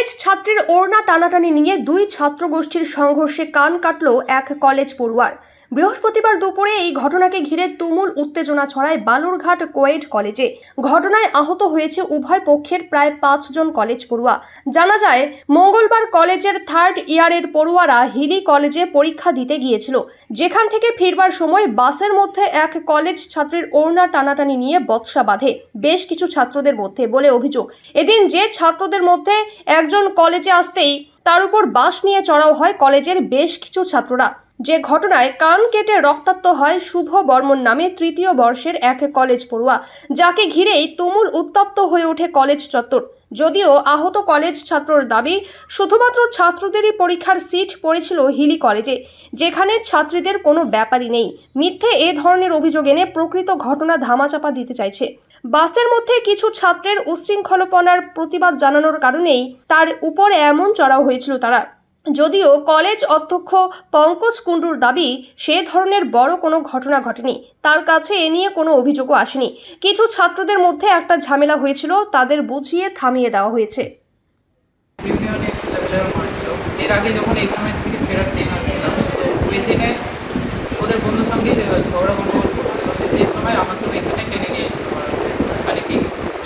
College ছাত্রের ওড়না টানাটানি নিয়ে দুই ছাত্র গোষ্ঠীর সংঘর্ষে কান কাটল এক কলেজ পড়ুয়ার। বৃহস্পতিবার দুপুরে এই ঘটনাকে ঘিরে তুমুল উত্তেজনা ছড়ায় বালুরঘাট কোয়েড কলেজে। ঘটনায় আহত হয়েছে উভয় পক্ষের প্রায় পাঁচজন কলেজ পড়ুয়া। জানা যায়, মঙ্গলবার কলেজের থার্ড ইয়ারের পড়ুয়ারা হিলি কলেজে পরীক্ষা দিতে গিয়েছিল। যেখান থেকে ফিরবার সময় বাসের মধ্যে এক কলেজ ছাত্রীর ওড়না টানাটানি নিয়ে বৎসা বাঁধে। বেশ কিছু ছাত্রদের মধ্যে বলে অভিযোগ। এদিন যে ছাত্রদের মধ্যে একজন কলেজে আসতেই তার উপর বাস নিয়ে চড়াও হয় কলেজের বেশ কিছু ছাত্ররা। যে ঘটনায় কান কেটে রক্তাক্ত হয় শুভ বর্মন নামে তৃতীয় বর্ষের এক কলেজ পড়ুয়া। যাকে ঘিরেই তুমুল উত্তপ্ত হয়ে ওঠে কলেজ চত্বর। যদিও আহত কলেজ ছাত্রর দাবি, শুধুমাত্র ছাত্রদেরই পরীক্ষার সিট পড়েছিল হিলি কলেজে, যেখানে ছাত্রীদের কোনো ব্যাপারই নেই। মিথ্যে এ ধরনের অভিযোগ এনে প্রকৃত ঘটনা ধামাচাপা দিতে চাইছে। বাসের মধ্যে কিছু ছাত্রের উশৃঙ্খলপনার প্রতিবাদ জানানোর কারণেই তার উপর এমন চড়াও হয়েছিল তারা। যদিও কলেজ অধ্যক্ষ পঙ্কজ কুণ্ডুর দাবি, সে ধরনের বড় কোনো ঘটনা ঘটেনি। তার কাছে এ নিয়ে কোনো অভিযোগও আসেনি। কিছু ছাত্রদের মধ্যে একটা ঝামেলা হয়েছিল, তাদের বুঝিয়ে থামিয়ে দেওয়া হয়েছে। এর আগে যখন এক্সামের থেকে ফেরার দিন আসছিলাম তো ওই দিনে ওদের বন্ধুর সঙ্গে যে ঝগড়া গন্ডগোল করছিল তো সেই সময় আমাকেও এখানে টেনে নিয়ে এসেছিল মানে কি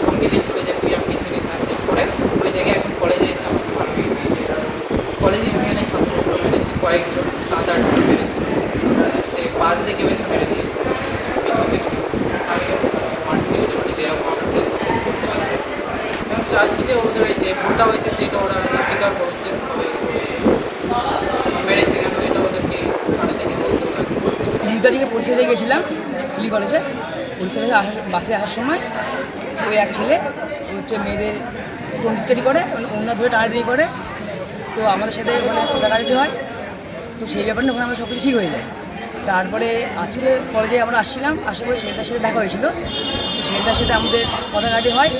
ধমকি দিচ্ছিল যে তুই আমি নিচে নিচে আসতে করে ওই জায়গায় এখন কলেজে এসে আমাকে মারবে কলেজে ইউনিয়নের ছাত্রগুলো মেরেছে কয়েকজন সাত আটজন মেরেছিল তো পাশ থেকে এসে মেরে দিয়েছে পিছন থেকে আমি মারছি ওদের মানে যেরকম আমরা সেরকম কাজ করতে পারি এবং চাইছি যে ওদের যে ভুলটা হয়েছে সেটা ওরা স্বীকার করতে মেরেছে কেন? এটা ওদেরকে থানা থেকে বলতে হবে। দু তারিখে পরীক্ষা দিয়ে গেছিলাম হিলি কলেজে পরীক্ষা থেকে আসার, বাসে আসার সময় ওই এক ছেলে হচ্ছে মেয়েদের টঙ্কি করে মানে অন্য ধরে টানাটানি করে। তো আমাদের সাথে ওখানে কথা কাটাটি হয়। তো সেই ব্যাপারটা ওখানে আমাদের সব কিছু ঠিক হয়ে যায়। তারপরে আজকে কলেজে আমরা আসছিলাম, আসার পরে ছেলেটার সাথে দেখা হয়েছিল। ছেলেটার সাথে আমাদের কথাঘাটি হয়,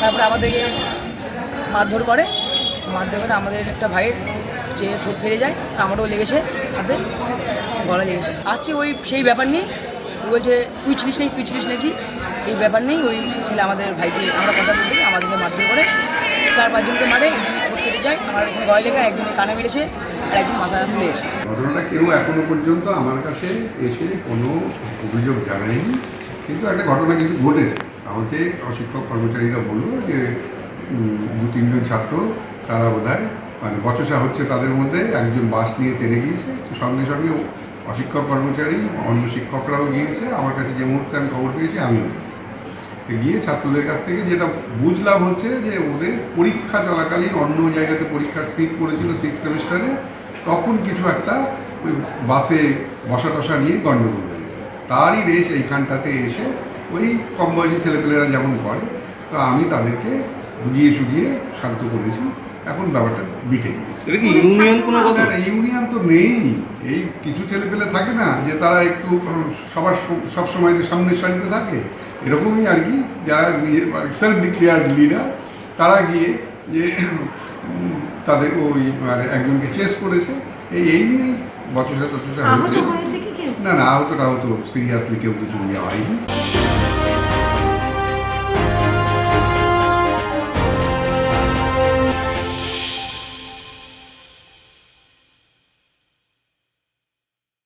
তারপরে আমাদেরকে মারধর করে। মারধর করে আমাদের একটা ভাইয়ের যে ঠোঁট ফেরে যায় আমারও লেগেছে হাতে গলা লেগেছে। আজকে ওই সেই ব্যাপার নিয়ে ও বলছে, তুই ছিলিস নাকি, তুই ছিলিস নাকি? এই ব্যাপার নেই ওই ছেলে আমাদের ভাইকে, আমরা কথা বলতে আমাদেরকে মারধর করে, চার পাঁচজনকে মারে ঠোঁট কেটে যায়। আমার এখানে গলায় লেগে একজনের কানে মেরেছে আর একজন মাথা ফুলেছে ঘটনাটা কেউ এখনও পর্যন্ত আমার কাছে এসে কোনো অভিযোগ জানায়নি, কিন্তু একটা ঘটনা কিন্তু ঘটেছে। আমাকে অশিক্ষক কর্মচারীরা বলল যে দু তিনজন ছাত্র, তারা বোধহয় মানে বচসা হচ্ছে তাদের মধ্যে, একজন বাস নিয়ে তেড়ে গিয়েছে। তো সঙ্গে সঙ্গে অশিক্ষক কর্মচারী, অন্য শিক্ষকরাও গিয়েছে। আমার কাছে যে মুহূর্তে আমি খবর পেয়েছি, আমিও। গিয়ে ছাত্রদের কাছ থেকে যেটা বুঝলাম হচ্ছে যে ওদের পরীক্ষা চলাকালীন অন্য জায়গাতে পরীক্ষার সিট পড়েছিল সিক্স সেমিস্টারে তখন কিছু একটা ওই বাসে বসা টসা নিয়ে গণ্ডগোল হয়েছে। তারই রেশ এইখানটাতে এসে ওই কম বয়সী ছেলেপেলেরা যেমন করে, তো আমি তাদেরকে বুঝিয়ে সুঝিয়ে শান্ত করেছি এখন ব্যাপারটা মিটে গিয়েছে এটা কি ইউনিয়ন কোনো কথা? ইউনিয়ন তো নেই। এই কিছু ছেলেপেলে থাকে না যে তারা একটু সবার সব সময় যে সামনের সারিতে থাকে। এরকমই আর কি যারা নিজে সেলফ ডিক্লেয়ার লিডার তারা গিয়ে যে তাদের ওই মানে একজনকে চেস করেছে। এই এই নিয়ে বচসা টচসা আহত হয়েছে। না না আহত টাহত সিরিয়াসলি কেউ কিছু নেওয়া হয়নি।